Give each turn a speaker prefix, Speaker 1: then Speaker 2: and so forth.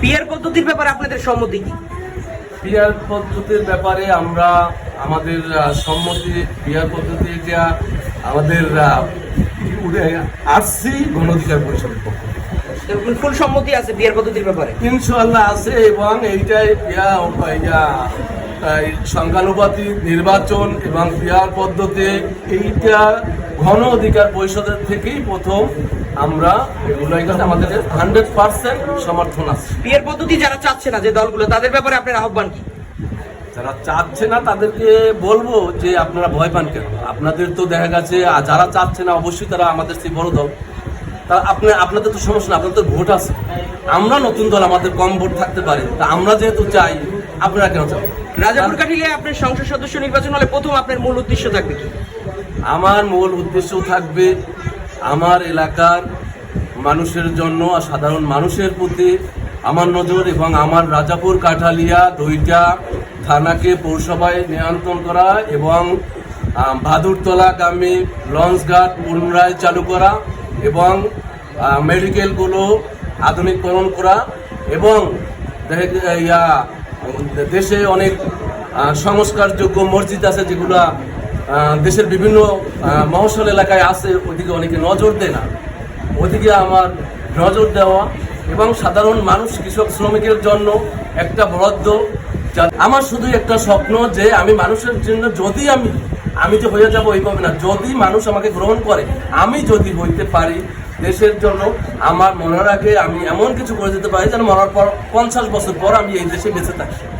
Speaker 1: Peer পদ্ধতির ব্যাপারে আপনাদের সম্মতি কি
Speaker 2: পিয়ার পদ্ধতির ব্যাপারে আমরা আমাদের সম্মতি পিয়ার পদ্ধতি এটা আমাদের আসছি গণ অধিকার পরিষদের পক্ষ।
Speaker 1: ফুল সম্মতি আছে পিয়ার পদ্ধতির ব্যাপারে
Speaker 2: ইনশাল্লাহ আছে এবং এইটাই এই সংখ্যানুপাতিক নির্বাচন এবং পিয়ার পদ্ধতি এইটা ঘন অধিকার পরিষদের থেকেই প্রথম আমরা আমাদের হান্ড্রেড পার্সেন্ট সমর্থন আছে।
Speaker 1: পিয়ার পদ্ধতি যারা চাচ্ছে না যে দলগুলো তাদের ব্যাপারে আপনার আহ্বান কি?
Speaker 2: যারা চাচ্ছে না তাদেরকে বলব যে আপনারা ভয় পান কেন? আপনাদের তো দেখা গেছে আর যারা চাচ্ছে না অবশ্যই তারা আমাদের সেই বড় দল। তা আপনি আপনাদের তো সমস্যা না আপনাদের ভোট আছে। আমরা নতুন দল আমাদের কম ভোট থাকতে পারে। তা আমরা যেহেতু চাই আপনারা কেন চান?
Speaker 1: রাজাপুর কাঠিলে আপনার সংসদ সদস্য নির্বাচন হলে প্রথম আপনার মূল উদ্দেশ্য থাকবে
Speaker 2: আমার মূল উদ্দেশ্য থাকবে আমার এলাকার মানুষের জন্য আর সাধারণ মানুষের প্রতি আমার নজর এবং আমার রাজাপুর কাঠালিয়া দুইটা থানাকে পৌরসভায় নিয়ন্ত্রণ করা এবং আহ, ভাদুরতলাগামী লঞ্চঘাট পুনরায় চালু করা এবং মেডিকেলগুলো আধুনিকরণ করা এবং ইয়া, দেশে অনেক সংস্কারযোগ্য মসজিদ আছে যেগুলো দেশের বিভিন্ন মহসল এলাকায় আছে ওদিকে অনেকে নজর দেয় না। ওদিকে আমার নজর দেওয়া এবং সাধারণ মানুষ, কৃষক, শ্রমিকের জন্য একটা বরাদ্দ। আমার শুধু একটা স্বপ্ন যে আমি মানুষের জন্য যদি আমি আমি যে হয়ে এই এইভাবে না। যদি মানুষ আমাকে গ্রহণ করে, আমি যদি হইতে পারি দেশের জন্য, আমার মনে রাখে আমি এমন কিছু করে যেতে পারি যেন মরার পর পঞ্চাশ বছর পর আমি এই দেশে বেঁচে থাকি।